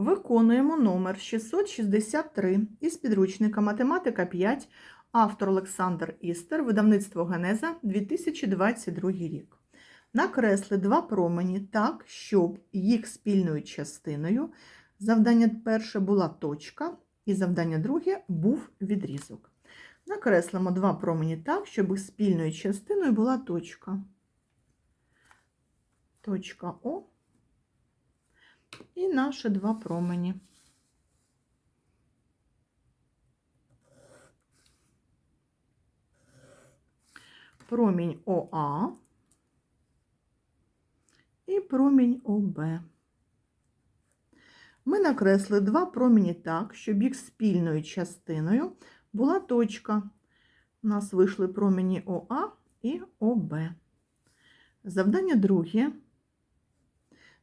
Виконуємо номер 663 із підручника Математика 5, автор Олександр Істер, видавництво Генеза 2022 рік. Накресли два промені так, щоб їх спільною частиною завдання перше була точка, і завдання друге був відрізок. Накреслимо два промені так, щоб спільною частиною була точка. Точка О і наші два промені. Промінь ОА і промінь ОБ. Ми накресли два промені так, щоб їх спільною частиною була точка. У нас вийшли промені ОА і ОБ. Завдання друге.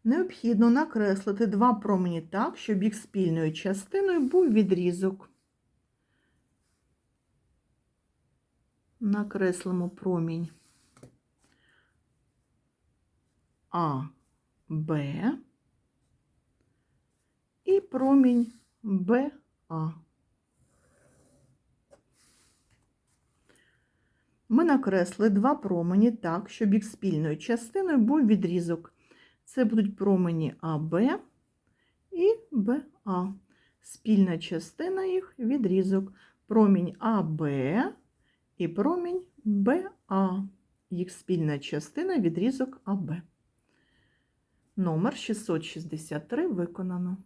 Необхідно накреслити два промені так, щоб їх спільною частиною був відрізок. Накреслимо промінь А, Б і промінь БА. Ми накресли два промені так, щоб їх спільною частиною був відрізок. Це будуть промені АБ і БА. Спільна частина їх відрізок. Промінь АБ і промінь БА. Їх спільна частина відрізок АБ. Номер 663 виконано.